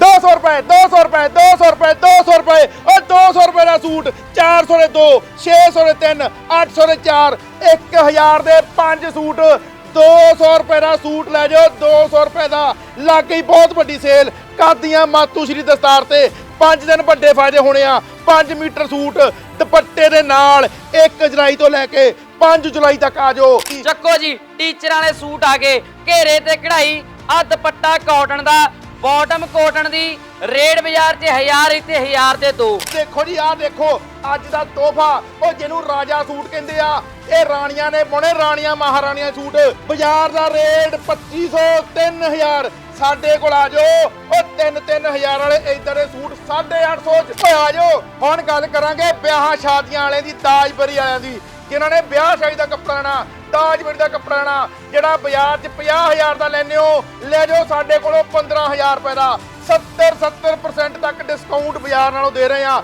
200 ਰੁਪਏ 200 ਰੁਪਏ 200 ਰੁਪਏ 200 ਰੁਪਏ। ਓ 200 ਰੁਪਏ ਦਾ ਸੂਟ 400 ਦੇ 2 600 ਦੇ 3 800 ਦੇ 4 1000 ਦੇ 5 ਸੂਟ। 200 ਰੁਪਏ ਦਾ ਸੂਟ ਲੈ ਜਾਓ 200 ਰੁਪਏ ਦਾ। ਲੱਗ ਗਈ ਬਹੁਤ ਵੱਡੀ ਸੇਲ ਕਾਦੀਆਂ ਮਾਤੂ ਸ਼੍ਰੀ ਦਸਤਾਰ ਤੇ 5 ਦਿਨ ਵੱਡੇ ਫਾਇਦੇ ਹੋਣੇ ਆ। 5 ਮੀਟਰ ਸੂਟ ਦੁਪੱਟੇ ਦੇ ਨਾਲ 1 ਜੁਲਾਈ ਤੋਂ ਲੈ ਕੇ 5 ਜੁਲਾਈ ਤੱਕ ਆ ਜਾਓ। ਚੱਕੋ ਜੀ, ਟੀਚਰਾਂ ਵਾਲੇ ਸੂਟ ਆ ਗਏ। ਘੇਰੇ ਤੇ ਕਢਾਈ ਆ ਦੁਪੱਟਾ ਕਾਟਨ ਦਾ ਬਾਟਮ ਕਾਟਨ ਦੀ ਰੇਡ ਬਾਜ਼ਾਰ 'ਚ 1000 ਤੇ 1000 ਤੇ ਦੋ। ਦੇਖੋ ਜੀ, ਆਹ ਦੇਖੋ, ਅੱਜ ਦਾ ਤੋਹਫਾ, ਉਹ ਜਿਹਨੂੰ ਰਾਜਾ ਸੂਟ ਕਹਿੰਦੇ ਆ, ਇਹ ਰਾਣੀਆਂ ਨੇ ਪਾਉਣੇ ਰਾਣੀਆਂ ਮਹਾਰਾਣੀਆਂ ਸੂਟ। ਬਾਜ਼ਾਰ ਦਾ ਰੇਟ 2500 3000 ਸਾਡੇ ਕੋਲ ਆ ਜਾਓ, ਉਹ 3 3000 ਵਾਲੇ ਇਦਾਂ ਦੇ ਸੂਟ 850 ਚ। ਓਏ ਆ ਜਾਓ, ਹੁਣ ਗੱਲ ਕਰਾਂਗੇ ਵਿਆਹਾਂ ਸ਼ਾਦੀਆਂ ਵਾਲਿਆਂ ਦੀ ਤਾਜਬਰੀ ਵਾਲਿਆਂ ਦੀ। ਜਿਨ੍ਹਾਂ ਨੇ ਵਿਆਹ ਸ਼ਾਦੀ ਦਾ ਕੱਪੜਾ ਲੈਣਾ ਤਾਜਬਰੀ ਦਾ ਕੱਪੜਾ ਲੈਣਾ, ਜਿਹੜਾ ਬਾਜ਼ਾਰ 'ਚ 50000 ਦਾ ਲੈਨੇ ਹੋ, ਲੈ ਜਾਓ ਸਾਡੇ ਕੋਲੋਂ 15000 ਰੁਪਏ ਦਾ। 70 70% ਤੱਕ ਡਿਸਕਾਊਂਟ ਬਾਜ਼ਾਰ ਨਾਲੋਂ ਦੇ ਰਹੇ ਆ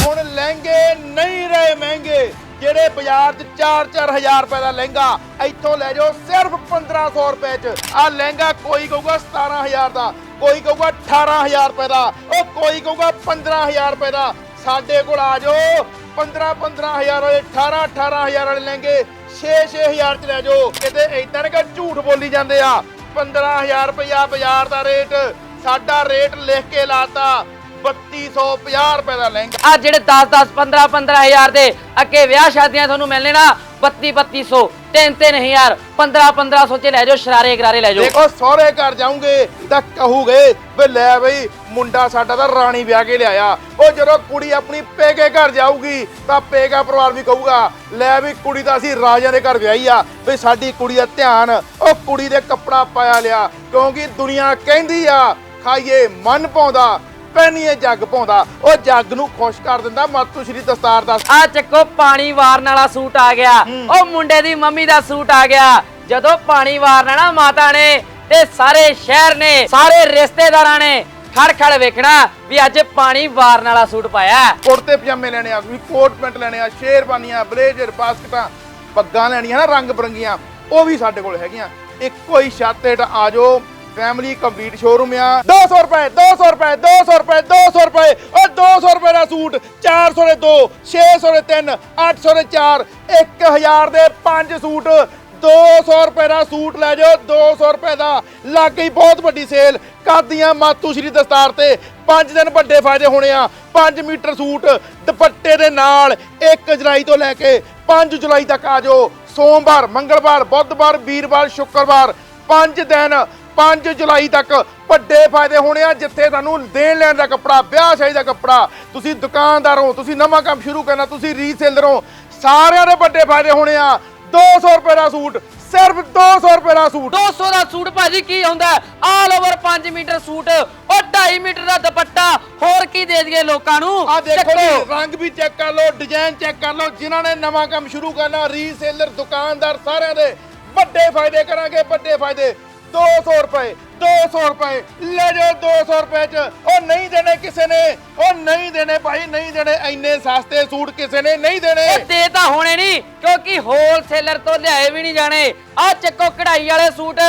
ਹੁਣ ਲਹਿੰਗੇ ਨਹੀਂ ਰਹੇ ਮਹਿੰਗੇ, ਜਿਹੜੇ ਬਾਜ਼ਾਰ 'ਚ 4-4000 ਰੁਪਏ ਦਾ ਲਹਿੰਗਾ, ਇੱਥੋਂ ਲੈ ਜਾਓ ਸਿਰਫ 1500 ਰੁਪਏ 'ਚ। ਆ ਲਹਿੰਗਾ ਕੋਈ ਕਹੂਗਾ 17000 ਦਾ, ਕੋਈ ਕਹੂਗਾ 18000 ਰੁਪਏ ਦਾ, ਉਹ ਕੋਈ ਕਹੂਗਾ 15000 ਰੁਪਏ ਦਾ। ਸਾਡੇ ਕੋਲ ਆ ਜਾਓ। 15-15000 ਵਾਲੇ 18-18000 ਵਾਲੇ ਲਹਿੰਗੇ 6-6000 ਚ ਲੈ ਜਾਓ। ਕਿਤੇ ਏਦਾਂ ਨਾ ਕਿ ਝੂਠ ਬੋਲੀ ਜਾਂਦੇ ਆ। 15000 ਰੁਪਇਆ ਬਾਜ਼ਾਰ ਦਾ ਰੇਟ, ਸਾਡਾ ਰੇਟ ਲਿਖ ਕੇ ਲਾਤਾ। 3250 ਰੁਪਏ ਦਾ ਲਹਿੰਗਾ। ਆ ਜਿਹੜੇ 10 10 15 15000 ਦੇ ਅੱਗੇ ਵਿਆਹ ਸ਼ਾਦੀਆਂ ਤੁਹਾਨੂੰ ਮਿਲਣੇ ਨਾ 32 3200 3 3000 15 1500 ਚ ਲੈ ਜਾਓ ਸ਼ਰਾਰੇ ਗਰਾਰੇ ਲੈ ਜਾਓ। ਦੇਖੋ ਸਹੁਰੇ ਘਰ ਜਾਉਂਗੇ ਤਾਂ ਕਹੂਗੇ ਵੀ ਲੈ ਬਈ ਮੁੰਡਾ ਸਾਡਾ ਤਾਂ ਰਾਣੀ ਵਿਆਹ ਕੇ ਲਿਆਇਆ। ਉਹ ਜਦੋਂ ਕੁੜੀ ਆਪਣੀ ਪੇਕੇ ਘਰ ਜਾਊਗੀ ਤਾਂ ਪੇਕਾ ਪਰਿਵਾਰ ਵੀ ਕਹੂਗਾ ਲੈ ਵੀ ਕੁੜੀ ਤਾਂ ਅਸੀਂ ਰਾਜਿਆਂ ਦੇ ਘਰ ਵਿਆਹੀ ਆ ਵੀ ਸਾਡੀ ਕੁੜੀ ਦਾ ਧਿਆਨ ਉਹ ਕੁੜੀ ਦੇ ਕੱਪੜਾ ਪਾਇਆ ਲਿਆ ਕਿਉਂਕਿ ਦੁਨੀਆ ਕਹਿੰਦੀ ਆ ਖਾਈਏ ਮਨ ਪਾਉਂਦਾ। ਪਹਿਨੀਏ ਜੱਗ ਪਾਉਂਦਾ। ਉਹ ਜੱਗ ਨੂੰ ਖੁਸ਼ ਕਰ ਦਿੰਦਾ। ਮਾਤੂ ਸ਼੍ਰੀ ਦਸਤਾਰ ਦਾ ਆ ਚੱਕੋ ਪਾਣੀ ਵਾਰਨ ਵਾਲਾ ਸੂਟ ਆ ਗਿਆ। ਉਹ ਮੁੰਡੇ ਦੀ ਮੰਮੀ ਦਾ ਸੂਟ ਆ ਗਿਆ। ਜਦੋਂ ਪਾਣੀ ਵਾਰਨਾ ਨਾ ਮਾਤਾ ਨੇ ਤੇ ਸਾਰੇ ਸ਼ਹਿਰ ਨੇ ਸਾਰੇ ਰਿਸ਼ਤੇਦਾਰਾਂ ਨੇ ਖੜ ਖੜ ਵੇਖਣਾ ਵੀ ਅੱਜ ਪਾਣੀ ਵਾਰਨ ਵਾਲਾ ਸੂਟ ਪਾਇਆ ਹੈ। ਕੁੜਤੇ ਪਜਾਮੇ ਲੈਣੇ ਆ ਵੀ ਕੋਟ ਪੈਂਟ ਲੈਣੇ ਆ ਸ਼ੇਰਵਾਨੀਆਂ ਬਲੇਜ਼ਰ ਬਾਸਕਟਾਂ ਪੱਗਾਂ ਲੈਣੀਆਂ ਨਾ ਰੰਗ ਬਰੰਗੀਆਂ ਉਹ ਵੀ ਸਾਡੇ ਕੋਲ ਹੈਗੀਆਂ। ਇੱਕੋ ਹੀ ਛੱਤ ਹੇਠ ਆ ਜਾਓ। ਫੈਮਿਲੀ ਕੰਪਲੀਟ ਸ਼ੋਰੂਮ ਆ। 200 ਰੁਪਏ 200 ਰੁਪਏ 200 ਰੁਪਏ 200 ਰੁਪਏ। ਉਹ 200 ਰੁਪਏ ਦਾ ਸੂਟ 400 ਦੇ 2 600 ਦੇ 3 800 ਦੇ 4 1000 ਦੇ 5 ਸੂਟ। 200 ਰੁਪਏ ਦਾ ਸੂਟ ਲੈ ਜਾਓ 200 ਰੁਪਏ ਦਾ। ਲੱਗ ਗਈ ਬਹੁਤ ਵੱਡੀ ਸੇਲ ਕਾਦੀਆਂ ਮਾਤੂ ਸ਼੍ਰੀ ਦਸਤਾਰ ਤੇ। 5 ਦਿਨ ਵੱਡੇ ਫਾਇਦੇ ਹੋਣੇ ਆ। 5 ਮੀਟਰ ਸੂਟ, ਦੁਪੱਟੇ ਦੇ ਨਾਲ 1 ਜੁਲਾਈ ਤੋਂ ਲੈ ਕੇ 5 ਜੁਲਾਈ ਤੱਕ ਆ ਜਾਓ। ਸੋਮਵਾਰ, ਮੰਗਲਵਾਰ, ਬੁੱਧਵਾਰ, ਵੀਰਵਾਰ, ਸ਼ੁੱਕਰਵਾਰ 5 ਦਿਨ 5 ਜੁਲਾਈ ਤੱਕ ਵੱਡੇ ਫਾਇਦੇ ਹੋਣੇ ਆ ਜਿੱਥੇ ਤੁਹਾਨੂੰ ਦੇਣ ਲੈਣ ਦਾ ਕੱਪੜਾ ਵਿਆਹ ਸ਼ਾਦੀ ਦਾ ਕੱਪੜਾ ਤੁਸੀਂ ਦੁਕਾਨਦਾਰ ਹੋ ਤੁਸੀਂ ਨਵਾਂ ਕੰਮ ਸ਼ੁਰੂ ਕਰਨਾ ਤੁਸੀਂ ਰੀਸੇਲਰ ਹੋ ਸਾਰਿਆਂ ਦੇ ਵੱਡੇ ਫਾਇਦੇ ਹੋਣੇ ਆ। 200 ਰੁਪਏ ਦਾ ਸੂਟ ਸਿਰਫ 200 ਰੁਪਏ ਦਾ ਸੂਟ। 200 ਦਾ ਸੂਟ ਭਾਜੀ ਕੀ ਹੁੰਦਾ? ਆਲ ਓਵਰ 5 ਮੀਟਰ ਸੂਟ ਉਹ 2.5 ਮੀਟਰ ਦਾ ਦੁਪੱਟਾ ਹੋਰ ਕੀ ਦੇ ਦਈਏ ਲੋਕਾਂ ਨੂੰ? ਆ ਦੇਖੋ। ਜੀ ਰੰਗ ਵੀ ਚੈੱਕ ਕਰ ਲਓ ਡਿਜ਼ਾਈਨ ਚੈੱਕ ਕਰ ਲਓ ਜਿਨ੍ਹਾਂ ਨੇ ਨਵਾਂ ਕੰਮ ਸ਼ੁਰੂ ਕਰਨਾ ਰੀਸੇਲਰ ਦੁਕਾਨਦਾਰ ਸਾਰਿਆਂ ਦੇ ਵੱਡੇ ਫਾਇਦੇ ਕਰਾਂਗੇ ਵੱਡੇ ਫਾਇਦੇ। 200 ਰੁਪਏ 200 ਰੁਪਏ। ਲੈ ਜਾਓ 200 ਰੁਪਏ ਚ। ਉਹ ਨਹੀਂ ਦੇਣੇ ਕਿਸੇ ਨੇ। ਉਹ ਨਹੀਂ ਦੇਣੇ ਭਾਈ ਨਹੀਂ ਦੇਣੇ। ਇੰਨੇ ਸਸਤੇ ਸੂਟ ਕਿਸੇ ਨੇ ਨਹੀਂ ਦੇਣੇ। ਉਹ ਦੇ ਤਾਂ ਹੋਣੇ ਨਹੀਂ ਕਿਉਂਕਿ ਹੋਲਸੇਲਰ ਤੋਂ ਲਿਆਏ ਵੀ ਨਹੀਂ ਜਾਣੇ। ਆ ਚੱਕੋ ਕਢਾਈ ਵਾਲੇ ਸੂਟ।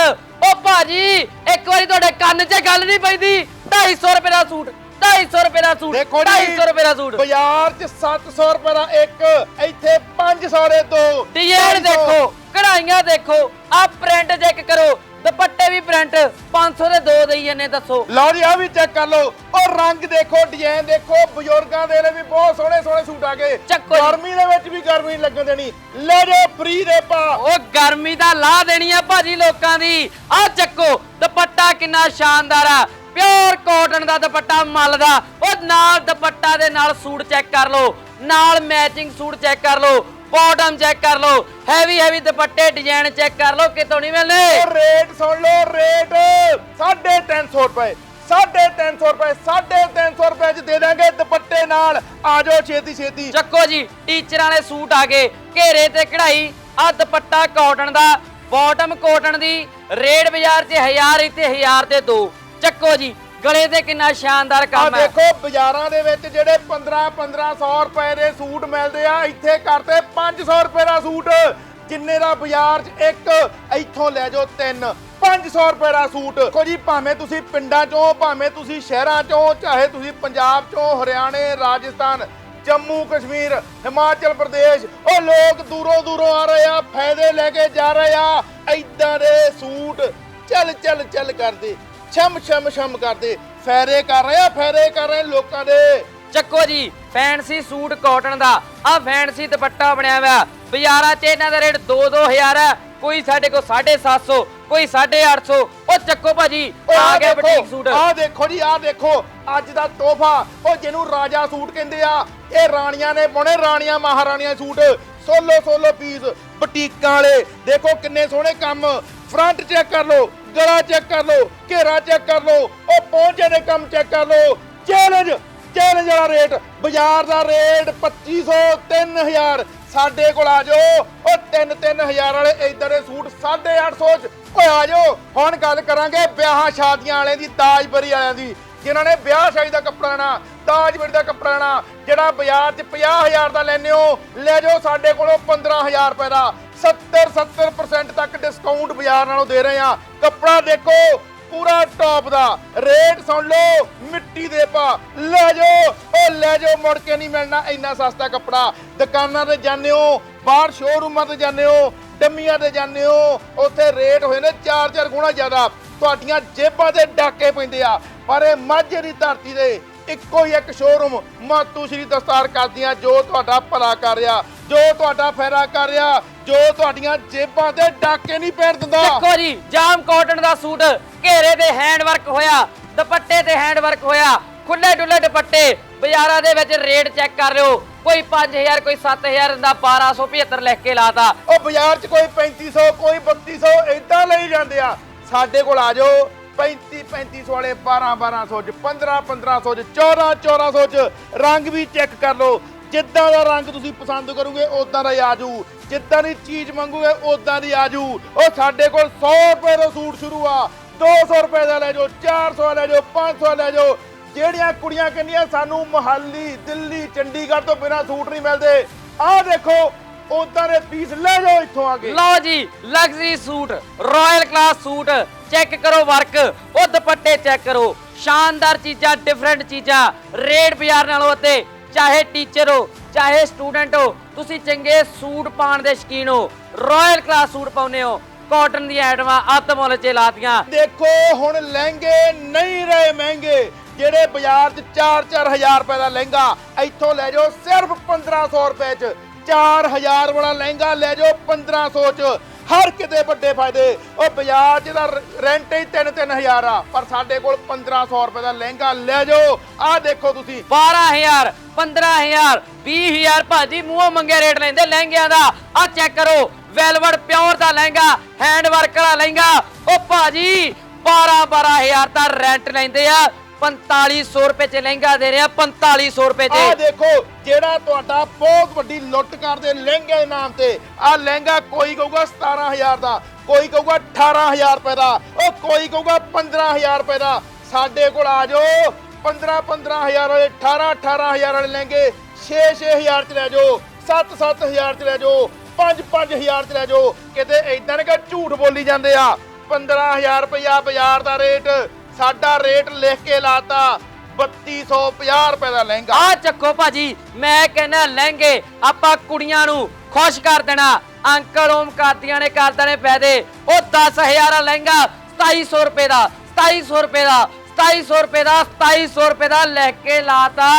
ਉਹ ਭਾਜੀ ਇੱਕ ਵਾਰੀ ਤੁਹਾਡੇ ਕੰਨ 'ਚ ਗੱਲ ਨਹੀਂ ਪੈਂਦੀ। 250 ਰੁਪਏ ਦਾ ਸੂਟ 250 ਰੁਪਏ ਦਾ ਸੂਟ ਦੇਖੋ ਜੀ 250 ਰੁਪਏ ਦਾ ਸੂਟ। ਬਾਜ਼ਾਰ 'ਚ 700 ਰੁਪਏ ਦਾ ਇੱਕ ਇੱਥੇ 500 ਦੇ ਦੋ ਡਿਜ਼ਾਈਨ 500 ਦੇਖੋ ਕਢਾਈਆਂ ਦੇਖੋ। ਆ ਪ੍ਰਿੰਟ ਚੈੱਕ ਕਰੋ। ਦੁਪੱਟੇ ਵੀ ਪ੍ਰਿੰਟ 500 ਦੇ ਦੋ ਦੇਈ ਜੰਨੇ ਦੱਸੋ। ਲਓ ਜੀ ਆ ਵੀ ਚੈੱਕ ਕਰ ਲਓ। ਉਹ ਰੰਗ ਦੇਖੋ ਡਿਜ਼ਾਈਨ ਦੇਖੋ ਬਜ਼ੁਰਗਾਂ ਦੇ ਲਈ ਵੀ ਬਹੁਤ ਸੋਹਣੇ ਸੋਹਣੇ ਸੂਟ ਆ ਗਏ। ਚੱਕੋ ਜੀ। ਗਰਮੀ ਦੇ ਵਿੱਚ ਵੀ ਗਰਮੀ ਨਹੀਂ ਲੱਗਣ ਦੇਣੀ। ਲੈ ਜਾਓ ਫ੍ਰੀ ਦੇ ਪਾ। ਉਹ ਗਰਮੀ ਦਾ ਲਾਹ ਦੇਣੀ ਆ ਭਾਜੀ ਲੋਕਾਂ ਦੀ। ਆ ਚੱਕੋ ਦੁਪੱਟਾ ਕਿੰਨਾ ਸ਼ਾਨਦਾਰ ਆ। ਪਿਓਰ ਕਾਟਨ ਦਾ ਦੁਪੱਟਾ ਮੱਲ ਦਾ। ਉਹ ਨਾਲ ਦੁਪੱਟਾ ਦੇ ਨਾਲ ਸੂਟ ਚੈੱਕ ਕਰ ਲਓ। ਨਾਲ ਮੈਚਿੰਗ ਸੂਟ ਚੈੱਕ ਕਰ ਲਓ। ਬਾਟਮ ਚੈੱਕ ਕਰ ਲਓ। ਹੈਵੀ ਹੈਵੀ ਦੁਪੱਟੇ ਡਿਜ਼ਾਈਨ ਚੈੱਕ ਕਰ ਲਓ ਕਿਤੋਂ ਨਹੀਂ ਮਿਲਨੇ। ਰੇਟ ਸੁਣ ਲਓ ਰੇਟ 350 ਰੁਪਏ 350 ਰੁਪਏ 350 ਰੁਪਏ ਚ ਦੇ ਦਾਂਗੇ ਦੁਪੱਟੇ ਨਾਲ। ਆ ਜਾਓ ਛੇਤੀ ਛੇਤੀ। ਚੱਕੋ ਜੀ ਟੀਚਰਾਂ ਵਾਲੇ ਸੂਟ ਆ ਗਏ। ਘੇਰੇ ਤੇ ਕਢਾਈ ਆ ਦੁਪੱਟਾ ਕਾਟਨ ਦਾ ਬਾਟਮ ਕਾਟਨ ਦੀ। ਰੇਡ ਬਾਜ਼ਾਰ 'ਚ 1000 ਤੇ 1000 ਤੇ ਦੋ। ਚੱਕੋ ਜੀ ਗਲੇ ਤੇ ਕਿੰਨਾ ਸ਼ਾਨਦਾਰ ਆ ਕੰਮ ਹੈ। ਦੇਖੋ ਬਾਜ਼ਾਰਾਂ ਦੇ ਵਿੱਚ ਜਿਹੜੇ 15 1500 ਰੁਪਏ ਦੇ ਸੂਟ ਮਿਲਦੇ ਆ ਇੱਥੇ ਕਰਤੇ 500 ਰੁਪਏ ਦਾ ਸੂਟ। ਜਿੰਨੇ ਦਾ ਬਾਜ਼ਾਰ 'ਚ? ਇੱਕ ਇੱਥੋਂ ਲੈ ਜਾਓ ਤਿੰਨ 500 ਰੁਪਏ ਦਾ ਸੂਟ। ਕੋ ਜੀ ਭਾਵੇਂ ਤੁਸੀਂ ਪਿੰਡਾਂ 'ਚੋਂ ਭਾਵੇਂ ਤੁਸੀਂ ਸ਼ਹਿਰਾਂ 'ਚੋਂ ਚਾਹੇ ਤੁਸੀਂ ਪੰਜਾਬ 'ਚੋਂ ਹਰਿਆਣੇ ਰਾਜਸਥਾਨ ਜੰਮੂ ਕਸ਼ਮੀਰ ਹਿਮਾਚਲ ਪ੍ਰਦੇਸ਼ ਉਹ ਲੋਕ ਦੂਰੋਂ ਦੂਰੋਂ ਆ ਰਹੇ ਆ ਫਾਇਦੇ ਲੈ ਕੇ ਜਾ ਰਹੇ ਆ। ਐਦਾਂ ਦੇ ਸੂਟ ਚੱਲ ਚੱਲ ਚੱਲ ਕਰਦੇ। ਛਮ ਛਮ ਛਮ ਕਰਦੇ ਫਾਇਦੇ ਕਰ ਰਹੇ ਆ ਫਾਇਦੇ ਕਰ ਰਹੇ ਲੋਕਾਂ ਦੇ। ਚੱਕੋ ਜੀ ਫੈਂਸੀ ਸੂਟ ਕਾਟਨ ਦਾ ਆ ਫੈਂਸੀ ਦੁਪੱਟਾ ਬਣਿਆ ਹੋਇਆ। ਬਾਜ਼ਾਰਾਂ 'ਚ ਇਹਨਾਂ ਦਾ ਰੇਟ 2-2000 ਹੈ ਕੋਈ ਸਾਡੇ ਕੋਲ 750 ਕੋਈ 850 ਉਹ ਚੱਕੋ ਭਾਜੀ ਆ ਗਿਆ ਬੁਟੀਕ ਸੂਟ। ਆ ਦੇਖੋ ਜੀ ਆ ਦੇਖੋ ਅੱਜ ਦਾ ਤੋਹਫਾ ਉਹ ਜਿਹਨੂੰ ਰਾਜਾ ਸੂਟ ਕਹਿੰਦੇ ਆ ਇਹ ਰਾਣੀਆਂ ਨੇ ਪਾਉਣੇ ਰਾਣੀਆਂ ਮਹਾਰਾਣੀਆਂ ਸੂਟ। ਸੋਲੋ ਸੋਲੋ ਪੀਸ ਬੁਟੀਕਾਂ ਵਾਲੇ। ਦੇਖੋ ਕਿੰਨੇ ਸੋਹਣੇ ਕੰਮ ਫਰੰਟ ਚੈੱਕ ਕਰ ਲਓ। ਗਲਾ ਚੈੱਕ ਕਰ ਲਓ, ਘੇਰਾ ਚੈੱਕ ਕਰ ਲਓ, ਉਹ ਪਹੁੰਚੇ ਦੇ ਕੰਮ ਚੈੱਕ ਕਰ ਲਓ। ਚੈਲੰਜ ਚੈਲੰਜ ਵਾਲਾ ਰੇਟ ਬਾਜ਼ਾਰ ਦਾ ਰੇਟ 2500 3000 ਸਾਡੇ ਕੋਲ ਆ ਜਾਓ, ਉਹ 3 3000 ਵਾਲੇ ਇਦਾਂ ਦੇ ਸੂਟ 850 ਚ। ਓਏ ਆ ਜਾਓ, ਹੁਣ ਗੱਲ ਕਰਾਂਗੇ ਵਿਆਹਾਂ ਸ਼ਾਦੀਆਂ ਵਾਲਿਆਂ ਦੀ ਦਾਜਬਰੀ ਵਾਲਿਆਂ ਦੀ। ਜਿਨ੍ਹਾਂ ਨੇ ਵਿਆਹ ਸ਼ਾਦੀ ਦਾ ਕੱਪੜਾ ਲੈਣਾ ਦਾਜਬਰੀ ਦਾ ਕੱਪੜਾ ਲੈਣਾ, ਜਿਹੜਾ ਬਾਜ਼ਾਰ 'ਚ 50000 ਦਾ ਲੈਨੇ ਹੋ, ਲੈ ਜਾਓ ਸਾਡੇ ਕੋਲੋਂ 15000 ਰੁਪਏ ਦਾ। 70 70% ਤੱਕ ਡਿਸਕਾਊਂਟ ਬਾਜ਼ਾਰ ਨਾਲੋਂ ਦੇ ਰਹੇ ਆ ਕੱਪੜਾ ਦੇਖੋ, ਪੂਰਾ ਟੌਪ ਦਾ। ਰੇਟ ਸੁਣ ਲਓ, ਮਿੱਟੀ ਦੇ ਪਾ। ਲੈ ਜਾਓ ਉਹ ਲੈ ਜਾਓ, ਮੁੜ ਕੇ ਨਹੀਂ ਮਿਲਣਾ। ਇੰਨਾ ਸਸਤਾ ਕੱਪੜਾ। ਦੁਕਾਨਾਂ ਤੇ ਜਾਂਦੇ ਹੋ, ਬਾਹਰ ਸ਼ੋਰੂਮਾਂ ਤੇ ਜਾਂਦੇ ਹੋ, ਡੰਮੀਆਂ ਤੇ ਜਾਂਦੇ ਹੋ, ਉੱਥੇ ਰੇਟ ਹੋਏ ਨੇ 4-4 ਗੁਣਾ ਜ਼ਿਆਦਾ। ਤੁਹਾਡੀਆਂ ਜੇਬਾਂ ਤੇ ਡਾਕੇ ਪੈਂਦੇ ਆ। ਪਰ ਇਹ ਮਾਝੇ ਦੀ ਧਰਤੀ ਦੇ ਇੱਕੋ ਹੀ ਇੱਕ ਸ਼ੋਰੂਮ ਮਾਤੂ ਸ਼੍ਰੀ ਦਸਤਾਰ ਕਰਦੀਆਂ ਜੋ ਤੁਹਾਡਾ ਭਲਾ ਕਰ ਰਿਹਾ। ਜੋ ਤੁਹਾਡਾ ਫਾਇਦਾ ਕਰ ਰਿਹਾ ਜੋ ਤੁਹਾਡੀਆਂ ਜੇਬਾਂ ਤੇ ਡਾਕੇ ਨਹੀਂ ਪੈਣ ਦਿੰਦਾ। ਦੇਖੋ ਜੀ ਜਾਮ ਕਾਟਨ ਦਾ ਸੂਟ ਘੇਰੇ ਤੇ ਹੈਂਡ ਵਰਕ ਹੋਇਆ ਦੁਪੱਟੇ ਤੇ ਹੈਂਡ ਵਰਕ ਹੋਇਆ ਖੁੱਲੇ ਡੁੱਲੇ ਦੁਪੱਟੇ ਬਾਜ਼ਾਰਾਂ ਦੇ ਵਿੱਚ ਰੇਟ ਚੈੱਕ ਕਰ ਲਿਓ। ਕੋਈ 5000 ਕੋਈ 7000 ਦਾ 1275 ਲਿਖ ਕੇ ਲਾਤਾ। ਉਹ ਬਾਜ਼ਾਰ 'ਚ ਕੋਈ 3500 ਕੋਈ 3200 ਇਦਾਂ ਲਈ ਜਾਂਦੇ ਆ। ਸਾਡੇ ਕੋਲ ਆ ਜਾਓ 35 3500 ਵਾਲੇ 12 1200 ਚ 15 1500 ਚ 14 1400 ਚ ਰੰਗ ਵੀ ਚੈੱਕ ਕਰ ਲਓ। ਜਿੱਦਾਂ ਦਾ ਰੰਗ ਤੁਸੀਂ ਪਸੰਦ ਕਰੋਗੇ ਉਦਾਂ ਦਾ ਹੀ ਆਜੂ ਜਿੱਦਾਂ ਦੀ ਚੀਜ਼ ਮੰਗੋਗੇ ਉਦਾਂ ਦੀ ਆਜੂ ਉਹ ਸਾਡੇ ਕੋਲ 100 ਰੁਪਏ ਦਾ ਸੂਟ ਸ਼ੁਰੂ ਆ। 200 ਰੁਪਏ ਦਾ ਲੈ ਜਾਓ 400 ਲੈ ਜਾਓ 500 ਲੈ ਜਾਓ। ਜਿਹੜੀਆਂ ਕੁੜੀਆਂ ਕਹਿੰਦੀਆਂ ਸਾਨੂੰ ਮੁਹੱਲੀ, ਦਿੱਲੀ, ਚੰਡੀਗੜ੍ਹ ਤੋਂ ਬਿਨਾ ਸੂਟ ਨਹੀਂ ਮਿਲਦੇ, ਆਹ ਦੇਖੋ ਉਦਾਂ ਦੇ ਪੀਸ ਲੈ ਜਾਓ ਇੱਥੋਂ ਆ ਕੇ। ਲਓ ji luxury suit royal class suit check ਕਰੋ ਵਰਕ ਉਹ ਦੁਪੱਟੇ ਚੈੱਕ ਕਰੋ। ਸ਼ਾਨਦਾਰ ਚੀਜ਼ਾਂ ਡਿਫਰੈਂਟ ਚੀਜ਼ਾਂ ਰੇਟ ਬਾਜ਼ਾਰ ਨਾਲੋਂ ਅਤੇ ਚਾਹੇ ਟੀਚਰ ਹੋ, ਚਾਹੇ ਸਟੂਡੈਂਟ ਹੋ, ਤੁਸੀਂ ਚੰਗੇ ਸੂਟ ਪਾਉਣ ਦੇ ਸ਼ਕੀਨ ਹੋ ਰਾਇਲ ਕਲਾਸ ਸੂਟ ਪਾਉਨੇ ਹੋ ਕਾਟਨ ਦੀਆਂ ਆਈਟਮਾਂ ਅੱਧ ਮੁੱਲ 'ਚ ਲਾਤੀਆਂ। ਦੇਖੋ, ਹੁਣ ਲਹਿੰਗੇ ਨਹੀਂ ਰਹੇ ਮਹਿੰਗੇ, ਜਿਹੜੇ ਬਾਜ਼ਾਰ 'ਚ 4-4 ਹਜ਼ਾਰ ਰੁਪਏ ਦਾ ਲਹਿੰਗਾ, ਇੱਥੋਂ ਲੈ ਜਾਓ ਸਿਰਫ 1500 ਰੁਪਏ 'ਚ। 4000 ਵਾਲਾ ਲਹਿੰਗਾ ਲੈ ਜਾਓ 1500 'ਚ। ਹਰ ਕਿਤੇ ਵੱਡੇ ਫਾਇਦੇ। ਉਹ ਬਾਜ਼ਾਰ 'ਚ ਰੈਂਟ ਹੀ 3-3000 ਆ, ਪਰ ਸਾਡੇ ਕੋਲ 1500 ਰੁਪਏ ਦਾ ਲਹਿੰਗਾ ਲੈ ਜਾਓ। ਆਹ ਦੇਖੋ ਤੁਸੀਂ। 12000 15000 20000 ਭਾਜੀ ਮੂੰਹੋਂ ਮੰਗੇ ਰੇਟ ਲੈਂਦੇ ਲਹਿੰਗਿਆਂ ਦਾ। ਆ ਚੈੱਕ ਕਰੋ, ਵੈਲਵਟ ਪਿਓਰ ਦਾ ਲਹਿੰਗਾ ਹੈਂਡ ਵਰਕ ਵਾਲਾ ਲਹਿੰਗਾ। ਉਹ ਭਾਜੀ 12 12000 ਦਾ ਰੈਂਟ ਲੈਂਦੇ ਆ। 4500 ਰੁਪਏ ਚ ਲਹਿੰਗਾ ਦੇ ਰਿਹਾ 4500 ਰੁਪਏ ਆਹ ਚ ਦੇਖੋ, ਜਿਹੜਾ ਤੁਹਾਡਾ ਬਹੁਤ ਵੱਡੀ ਲੁੱਟ ਕਰਦੇ ਲਹਿੰਗੇ ਦੇ ਨਾਮ ਤੇ, ਆਹ ਲਹਿੰਗਾ ਕੋਈ ਕਹੂਗਾ 17000 ਦਾ, ਕੋਈ ਕਹੂਗਾ 18000 ਰੁਪਏ ਦਾ, ਉਹ ਕੋਈ ਕਹੂਗਾ 15000 ਰੁਪਏ ਦਾ। ਸਾਡੇ ਕੋਲ ਆ ਜਾਓ 15 15000 ਵਾਲੇ 18 18000 ਵਾਲੇ ਲਹਿੰਗੇ 6 6000 ਚ ਲੈ ਜਾਓ 7 7000 ਚ ਲੈ ਜਾਓ 5 5000 ਚ ਲੈ ਜਾਓ। ਕਿਤੇ ਇਦਾਂ ਨੇ ਕਿ ਝੂਠ ਬੋਲੀ ਜਾਂਦੇ ਆ। 15000 ਰੁਪਇਆ ਬਾਜ਼ਾਰ ਦਾ ਰੇਟ ਸਾਡਾ ਰੇਟ ਲਿਖ ਕੇ ਲਾਤਾ। 3250 ਰੁਪਏ ਦਾ ਲਹਿੰਗਾ। ਆ ਚੱਕੋ ਭਾਜੀ, ਮੈਂ ਕਹਿੰਦਾ ਲਹਿੰਗੇ ਆਪਾਂ ਕੁੜੀਆਂ ਨੂੰ ਖੁਸ਼ ਕਰ ਦੇਣਾ। ਅੰਕਲ ਓਮ ਕਰਦੀਆਂ ਨੇ ਕਰਦਾ ਨੇ ਫਾਇਦੇ। ਉਹ 10000 ਦਾ ਲਹਿੰਗਾ 2700 ਰੁਪਏ ਦਾ 2700 ਰੁਪਏ ਦਾ 2700 ਰੁਪਏ ਦਾ 2700 ਰੁਪਏ ਦਾ ਲੈ ਕੇ ਲਾਤਾ।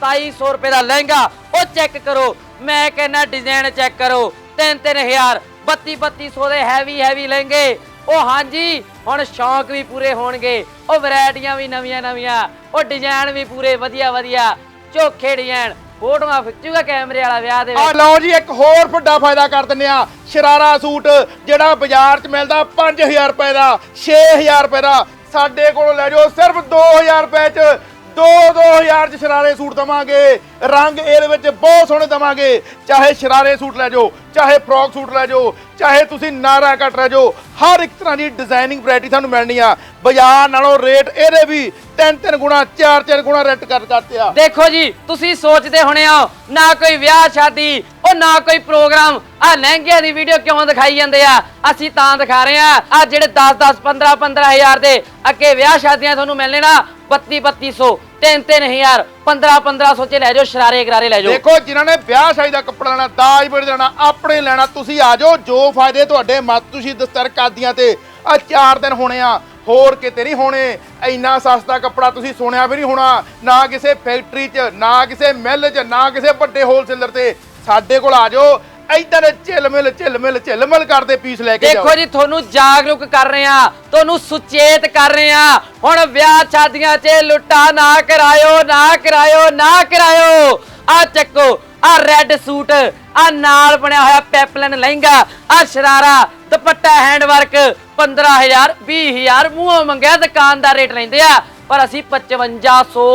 2700 ਰੁਪਏ ਦਾ ਲਹਿੰਗਾ, ਉਹ ਚੈੱਕ ਕਰੋ। ਮੈਂ ਕਹਿੰਦਾ ਡਿਜ਼ਾਈਨ ਚੈੱਕ ਕਰੋ। 3-3000 32-3200 ਦੇ ਹੈਵੀ ਹੈਵੀ ਲਹਿੰਗੇ। ਉਹ ਹਾਂਜੀ, ਹੁਣ ਸ਼ੌਂਕ ਵੀ ਪੂਰੇ ਹੋਣਗੇ। ਉਹ ਵੈਰਾਈਟੀਆਂ ਵੀ ਨਵੀਆਂ ਨਵੀਆਂ, ਉਹ ਡਿਜ਼ਾਈਨ ਵੀ ਪੂਰੇ ਵਧੀਆ ਵਧੀਆ। ਚੋਖੇ ਡਿਜ਼ਾਈਨ, ਫੋਟੋਆਂ ਖਿੱਚੂਗਾ ਕੈਮਰੇ ਵਾਲਾ ਵਿਆਹ ਦੇ ਆ ਵਿੱਚ ਲਓ ਜੀ, ਇੱਕ ਹੋਰ ਵੱਡਾ ਫਾਇਦਾ ਕਰ ਦਿੰਨੇ ਆ ਸ਼ਰਾਰਾ ਸੂਟ, ਜਿਹੜਾ ਬਾਜ਼ਾਰ 'ਚ ਮਿਲਦਾ 5000 ਰੁਪਏ ਦਾ 6000 ਰੁਪਏ ਦਾ। ਸਾਡੇ ਕੋਲੋਂ ਲੈ ਜਾਓ, ਸਿਰਫ 2000 ਰੁਪਏ 'ਚ 2-2000 ਚ ਸ਼ਰਾਰੇ ਸੂਟ ਦਵਾਂਗੇ। ਰੰਗ ਇਹਦੇ ਵਿੱਚ ਬਹੁਤ ਸੋਹਣੇ ਦਵਾਂਗੇ। ਚਾਹੇ ਸ਼ਰਾਰੇ ਸੂਟ ਲੈ ਜਾਓ, ਚਾਹੇ ਫਰੋਕ ਸੂਟ ਲੈ ਜਾਓ, ਚਾਹੇ ਤੁਸੀਂ ਨਾਰਾ ਕੱਟ ਲੈ ਜਾਓ, ਹਰ ਇੱਕ ਤਰ੍ਹਾਂ ਦੀ ਡਿਜ਼ਾਈਨਿੰਗ ਵੈਰਾਈਟੀ ਤੁਹਾਨੂੰ ਮਿਲਣੀ ਆ। ਬਾਜ਼ਾਰ ਨਾਲੋਂ ਰੇਟ ਇਹਦੇ ਵੀ ਤਿੰਨ ਤਿੰਨ ਗੁਣਾ ਚਾਰ ਚਾਰ ਗੁਣਾ ਰੇਟ ਕਰ ਕਰਤੇ ਆ। ਦੇਖੋ ਜੀ, ਤੁਸੀਂ ਸੋਚਦੇ ਹੋਣੇ ਹੋ ਨਾ ਕੋਈ ਵਿਆਹ, ਸ਼ਾਦੀ, ਉਹ ਨਾ ਕੋਈ ਪ੍ਰੋਗਰਾਮ ਆ ਲਹਿੰਗਿਆਂ ਦੀ ਵੀਡੀਓ ਕਿਉਂ ਦਿਖਾਈ ਜਾਂਦੇ ਆ? ਅਸੀਂ ਤਾਂ ਦਿਖਾ ਰਹੇ ਆ ਆ ਜਿਹੜੇ 10 10 15 15000 ਦੇ ਅੱਗੇ ਵਿਆਹ ਸ਼ਾਦੀਆਂ ਤੁਹਾਨੂੰ ਮਿਲਣੇ ਨਾ 32 3200 3 3000 15 1500 ਚ ਲੈ ਜਾਓ, ਸ਼ਰਾਰੇ ਗਰਾਰੇ ਲੈ ਜਾਓ। ਦੇਖੋ, ਜਿਨ੍ਹਾਂ ਨੇ ਵਿਆਹ ਸ਼ਾਦੀ ਦਾ ਕੱਪੜਾ ਲੈਣਾ, ਦਾਜ ਬੜੇ ਲੈਣਾ, ਆਪਣੇ ਲੈਣਾ, ਤੁਸੀਂ ਆ ਜਾਓ। ਜੋ ਫਾਇਦੇ ਤੁਹਾਡੇ ਮਤ ਤੁਸੀਂ ਦਸਤਰ ਕਾਦੀਆਂ ਤੇ। ਆ ਚਾਰ ਦਿਨ ਹੋਣੇ ਆ, ਹੋਰ ਕਿਤੇ ਨਹੀਂ ਹੋਣੇ। ਇੰਨਾ ਸਸਤਾ ਕੱਪੜਾ ਤੁਸੀਂ ਸੁਣਿਆ ਵੀ ਨਹੀਂ ਹੋਣਾ। ਨਾ ਕਿਸੇ ਫੈਕਟਰੀ 'ਚ, ਨਾ ਕਿਸੇ ਮਿੱਲ 'ਚ, ਨਾ ਕਿਸੇ ਵੱਡੇ ਹੋਲਸੇਲਰ ਤੇ। ਸਾਡੇ ਕੋਲ ਆ ਜਾਓ। ਏਦਾਂ ਦੇ ਝਿਲਮਿਲ ਝਿਲਮਿਲ ਝਿਲਮਿਲ ਕਰਦੇ ਪੀਸ ਲੈ ਕੇ ਜਾਓ। ਦੇਖੋ ਜੀ ਤੁਹਾਨੂੰ ਜਾਗਰੂਕ ਕਰ ਰਹੇ ਆ ਤੁਹਾਨੂੰ ਸੁਚੇਤ ਕਰ ਰਹੇ ਆ ਹੁਣ ਵਿਆਹ ਸ਼ਾਦੀਆਂ 'ਚ ਲੁੱਟਾ ਨਾ ਕਰਾਇਓ ਨਾ ਕਰਾਇਓ ਨਾ ਕਰਾਇਓ। ਆ ਚੱਕੋ ਆ ਰੈੱਡ ਸੂਟ ਆ ਨਾਲ ਬਣਿਆ ਹੋਇਆ ਪੈਪਲਨ ਲਹਿੰਗਾ ਆ ਸ਼ਰਾਰਾ ਦੁਪੱਟਾ ਹੈਂਡ ਵਰਕ 15000 20000 ਮੂੰਹੋਂ ਮੰਗਿਆ ਦੁਕਾਨ ਦਾ ਰੇਟ ਲੈਂਦੇ ਆ। ਪਰ ਅਸੀਂ 5500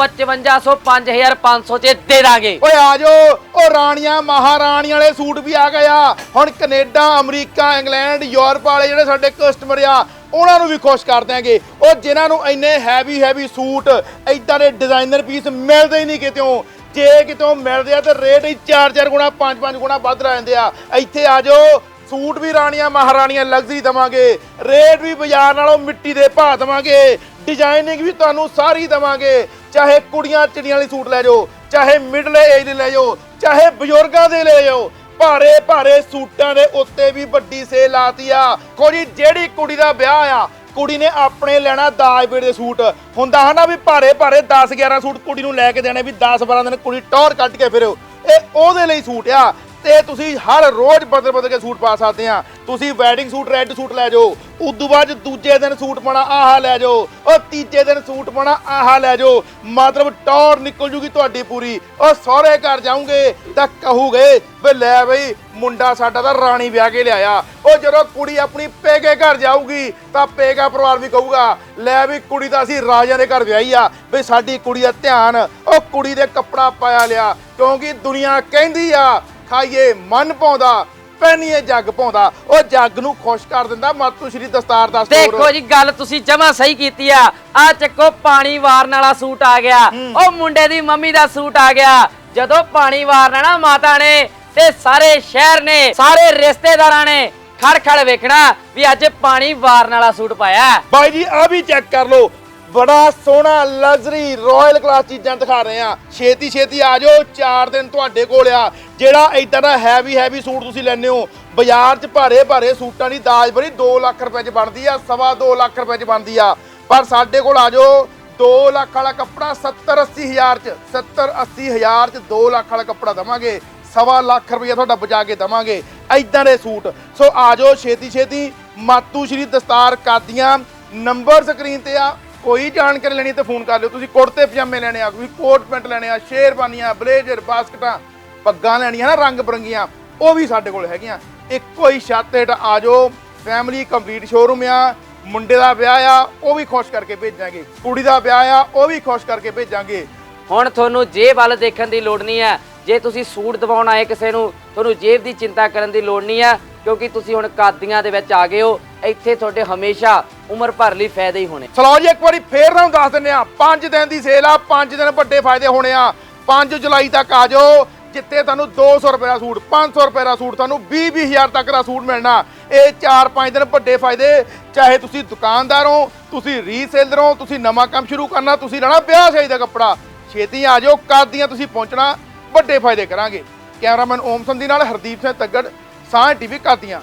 5500 5500 ਚ ਦੇ ਦਾਂਗੇ। ਓਏ ਆ ਜਾਓ, ਉਹ ਰਾਣੀਆਂ, ਮਹਾਰਾਣੀ ਵਾਲੇ ਸੂਟ ਵੀ ਆ ਗਏ ਆ। ਹੁਣ ਕੈਨੇਡਾ, ਅਮਰੀਕਾ, ਇੰਗਲੈਂਡ, ਯੂਰਪ ਵਾਲੇ ਜਿਹੜੇ ਸਾਡੇ ਕਸਟਮਰ ਆ, ਉਹਨਾਂ ਨੂੰ ਵੀ ਖੁਸ਼ ਕਰ ਦਿਆਂਗੇ। ਉਹ ਜਿਨ੍ਹਾਂ ਨੂੰ ਇੰਨੇ ਹੈਵੀ ਹੈਵੀ ਸੂਟ ਐਦਾਂ ਦੇ ਡਿਜ਼ਾਈਨਰ ਪੀਸ ਮਿਲਦੇ ਹੀ ਨਹੀਂ ਕਿਤੇੋਂ ਜੇ ਕਿਤੋਂ ਮਿਲਦੇ ਆ ਤਾਂ ਰੇਟ ਹੀ 4-4 ਗੁਣਾ 5-5 ਗੁਣਾ ਵੱਧ ਰਹਿੰਦੇ ਆ। ਇੱਥੇ ਆ ਜਾਓ, ਸੂਟ ਵੀ ਰਾਣੀਆਂ, ਮਹਾਰਾਣੀਆਂ ਲਗਜ਼ਰੀ ਦਵਾਂਗੇ। ਰੇਟ ਵੀ ਬਾਜ਼ਾਰ ਨਾਲੋਂ ਮਿੱਟੀ ਦੇ ਭਾਅ ਦਵਾਂਗੇ। ਡਿਜ਼ਾਈਨਿੰਗ ਵੀ ਤੁਹਾਨੂੰ ਸਾਰੀ ਦਵਾਂਗੇ। ਚਾਹੇ ਕੁੜੀਆਂ ਚਿੜੀਆਂ ਵਾਲੀ ਸੂਟ ਲੈ ਜਾਓ, ਚਾਹੇ ਮਿਡਲ ਏਜ ਦੇ ਲੈ ਜਾਓ, ਚਾਹੇ ਬਜ਼ੁਰਗਾਂ ਦੇ ਲੈ ਜਾਓ, ਭਾਰੇ ਭਾਰੇ ਸੂਟਾਂ ਦੇ ਉੱਤੇ ਵੀ ਵੱਡੀ ਸੇਲ ਲਾਤੀ ਆ। ਕੋਈ ਜਿਹੜੀ ਕੁੜੀ ਦਾ ਵਿਆਹ ਆ, ਕੁੜੀ ਨੇ ਆਪਣੇ ਲੈਣਾ ਦਾਜ ਬੇੜ ਦੇ ਸੂਟ। ਹੁੰਦਾ ਹਨਾ ਵੀ ਭਾਰੇ ਭਾਰੇ 10 11 ਸੂਟ ਕੁੜੀ ਨੂੰ ਲੈ ਕੇ ਦੇਣੇ, ਵੀ 10 12 ਦਿਨ ਕੁੜੀ ਟੌਰ ਕੱਢ ਕੇ ਫਿਰੋ। ਇਹ ਉਹਦੇ ਲਈ ਸੂਟ ਆ, ਤੇ ਤੁਸੀਂ ਹਰ ਰੋਜ਼ ਬਦਲ ਬਦਲ ਕੇ ਸੂਟ ਪਾ ਸਕਦੇ ਆ। ਤੁਸੀਂ ਵੈਡਿੰਗ ਸੂਟ ਰੈੱਡ ਸੂਟ ਲੈ ਜਾਓ। ਉਦੋਂ ਬਾਅਦ ਦੂਜੇ ਦਿਨ ਸੂਟ ਪਾਣਾ ਆਹਾ ਲੈ ਜਾਓ। ਉਹ ਤੀਜੇ ਦਿਨ ਸੂਟ ਪਾਣਾ ਆਹਾ ਲੈ ਜਾਓ। ਮਤਲਬ ਟੌਰ ਨਿਕਲ ਜੂਗੀ ਤੁਹਾਡੀ ਪੂਰੀ। ਉਹ ਸਹੁਰੇ ਘਰ ਜਾਓਗੇ ਤਾਂ ਕਹੂਗੇ ਵੀ ਲੈ ਬਈ, ਮੁੰਡਾ ਸਾਡਾ ਤਾਂ ਰਾਣੀ ਵਿਆਹ ਕੇ ਲਿਆਇਆ। ਉਹ ਜਦੋਂ ਕੁੜੀ ਆਪਣੀ ਪੇਕੇ ਘਰ ਜਾਊਗੀ, ਤਾਂ ਪੇਕਾ ਪਰਿਵਾਰ ਵੀ ਕਹੂਗਾ, ਲੈ ਵੀ ਕੁੜੀ ਤਾਂ ਅਸੀਂ ਰਾਜਿਆਂ ਦੇ ਘਰ ਵਿਆਹੀ ਆ, ਵੀ ਸਾਡੀ ਕੁੜੀ ਦਾ ਧਿਆਨ, ਉਹ ਕੁੜੀ ਦੇ ਕੱਪੜਾ ਪਾਇਆ ਲਿਆ, ਕਿਉਂਕਿ ਦੁਨੀਆ ਕਹਿੰਦੀ ਆ, ਖਾਈਏ ਮਨ ਪਾਉਂਦਾ। ਪਹਿਨੀਏ ਜੱਗ ਪਾਉਂਦਾ ਉਹ ਜੱਗ ਨੂੰ ਖੁਸ਼ ਕਰ ਦਿੰਦਾ। ਮਾਤੂ ਸ਼੍ਰੀ ਦਸਤਾਰ ਦਾ ਸਟੋਰ ਦੇਖੋ ਜੀ ਗੱਲ ਤੁਸੀਂ ਜਮਾ ਸਹੀ ਕੀਤੀ ਆ। ਆ ਚੱਕੋ ਪਾਣੀ ਵਾਰਨ ਵਾਲਾ ਸੂਟ ਆ ਗਿਆ। ਉਹ ਮੁੰਡੇ ਦੀ ਮੰਮੀ ਦਾ ਸੂਟ ਆ ਗਿਆ। ਜਦੋਂ ਪਾਣੀ ਵਾਰਨਾ ਨਾ ਮਾਤਾ ਨੇ ਤੇ ਸਾਰੇ ਸ਼ਹਿਰ ਨੇ ਸਾਰੇ ਰਿਸ਼ਤੇਦਾਰਾਂ ਨੇ ਖੜ ਖੜ ਵੇਖਣਾ ਵੀ ਅੱਜ ਪਾਣੀ ਵਾਰਨ ਵਾਲਾ ਸੂਟ ਪਾਇਆ। ਬਾਈ ਜੀ ਆ ਵੀ ਚੈੱਕ ਕਰ ਲਓ। ਬੜਾ ਸੋਹਣਾ ਲਗਜ਼ਰੀ ਰਾਇਲ ਕਲਾਸ ਚੀਜ਼ਾਂ ਦਿਖਾ ਰਹੇ ਆ ਛੇਤੀ ਛੇਤੀ ਆ ਜਾਓ 4 ਦਿਨ ਤੁਹਾਡੇ ਕੋਲ ਆ। ਜਿਹੜਾ ਇਦਾਂ ਦਾ ਹੈਵੀ ਹੈਵੀ ਸੂਟ ਤੁਸੀਂ ਲੈਣੇ ਹੋ, ਬਾਜ਼ਾਰ 'ਚ ਭਾਰੇ ਭਾਰੇ ਸੂਟਾਂ ਦੀ ਦਾਜ ਬਰੀ 2 ਲੱਖ ਰੁਪਏ 'ਚ ਬਣਦੀ ਆ, ਸਵਾ 2 ਲੱਖ ਰੁਪਏ 'ਚ ਬਣਦੀ ਆ। ਪਰ ਸਾਡੇ ਕੋਲ ਆ ਜਾਓ 2 ਲੱਖ ਵਾਲਾ ਕੱਪੜਾ 70 80 ਹਜ਼ਾਰ 'ਚ 70 80 ਹਜ਼ਾਰ 'ਚ 2 ਲੱਖ ਵਾਲਾ ਕੱਪੜਾ ਦਵਾਂਗੇ। ਸਵਾ ਲੱਖ ਰੁਪਏ ਤੁਹਾਡਾ ਬਚਾ ਕੇ ਦਵਾਂਗੇ। ਐਦਾਂ ਦੇ ਸੂਟ। ਸੋ ਆ ਜਾਓ, ਛੇਤੀ ਛੇਤੀ ਮਾਤੂ ਸ਼੍ਰੀ ਦਸਤਾਰ ਕਾਦੀਆਂ ਨੰਬਰ ਸਕਰੀਨ ਤੇ ਆ। ਕੋਈ ਜਾਣਕਾਰੀ ਲੈਣੀ ਤਾਂ ਫੋਨ ਕਰ ਲਿਓ। ਤੁਸੀਂ ਕੁੜਤੇ, ਪਜਾਮੇ ਲੈਣੇ ਆ, ਕੋਈ ਕੋਟ ਪੈਂਟ ਲੈਣੇ ਆ, ਸ਼ੇਰਵਾਨੀਆਂ, ਬਲੇਜ਼ਰ, ਬਾਸਕਟਾਂ, ਪੱਗਾਂ ਲੈਣੀਆਂ ਨਾ, ਰੰਗ ਬਰੰਗੀਆਂ, ਉਹ ਵੀ ਸਾਡੇ ਕੋਲ ਹੈਗੀਆਂ। ਇੱਕੋ ਹੀ ਛੱਤ ਹੇਠ ਆ ਜਾਓ ਫੈਮਿਲੀ ਕੰਪਲੀਟ ਸ਼ੋਰੂਮ ਆ, ਮੁੰਡੇ ਦਾ ਵਿਆਹ ਆ, ਉਹ ਵੀ ਖੁਸ਼ ਕਰਕੇ ਭੇਜਾਂਗੇ। ਕੁੜੀ ਦਾ ਵਿਆਹ ਆ, ਉਹ ਵੀ ਖੁਸ਼ ਕਰਕੇ ਭੇਜਾਂਗੇ। ਹੁਣ ਤੁਹਾਨੂੰ ਜੇ ਵੱਲ ਦੇਖਣ ਦੀ ਲੋੜ ਨਹੀਂ ਹੈ। ਜੇ ਤੁਸੀਂ ਸੂਟ ਦਿਵਾਉਣ ਆਏ ਕਿਸੇ ਨੂੰ, ਤੁਹਾਨੂੰ ਜੇਬ ਦੀ ਚਿੰਤਾ ਕਰਨ ਦੀ ਲੋੜ ਨਹੀਂ ਹੈ ਕਿਉਂਕਿ ਤੁਸੀਂ ਹੁਣ ਕਾਦੀਆਂ ਦੇ ਵਿੱਚ ਆ ਗਏ ਹੋ, ਇੱਥੇ ਤੁਹਾਡੇ ਹਮੇਸ਼ਾ ਉਮਰ ਭਰ ਲਈ ਫਾਇਦੇ ਹੀ ਹੋਣੇ। ਚਲੋ ਜੀ, ਇੱਕ ਵਾਰੀ ਫੇਰ ਤੁਹਾਨੂੰ ਦੱਸ ਦਿੰਨੇ ਆ 5 ਦਿਨ ਦੀ ਸੇਲ ਆ 5 ਦਿਨ ਵੱਡੇ ਫਾਇਦੇ ਹੋਣੇ ਆ। 5 ਜੁਲਾਈ ਤੱਕ ਆ ਜਾਓ ਜਿੱਤੇ ਤੁਹਾਨੂੰ 200 ਰੁਪਏ ਦਾ ਸੂਟ 500 ਰੁਪਏ ਦਾ ਸੂਟ, ਤੁਹਾਨੂੰ 20 20000 ਤੱਕ ਦਾ ਸੂਟ ਮਿਲਣਾ। ਇਹ 4-5 ਦਿਨ ਵੱਡੇ ਫਾਇਦੇ, ਚਾਹੇ ਤੁਸੀਂ ਦੁਕਾਨਦਾਰ ਹੋ, ਤੁਸੀਂ ਰੀਸੇਲਰ ਹੋ ਤੁਸੀਂ ਨਵਾਂ ਕੰਮ ਸ਼ੁਰੂ ਕਰਨਾ, ਤੁਸੀਂ ਲੈਣਾ ਵਿਆਹ ਸ਼ਾਦੀ ਦਾ ਕੱਪੜਾ। ਛੇਤੀ ਆ ਜਾਓ ਕਾਦੀਆਂ ਤੁਸੀਂ ਪਹੁੰਚਣਾ ਵੱਡੇ ਫਾਇਦੇ ਕਰਾਂਗੇ। ਕੈਮਰਾਮੈਨ ਓਮ ਸੰਧੀ ਨਾਲ ਹਰਦੀਪ ਸਿੰਘ ਤੱਗੜ ਸਾਹ ਟੀਵੀ ਕਾਦੀਆਂ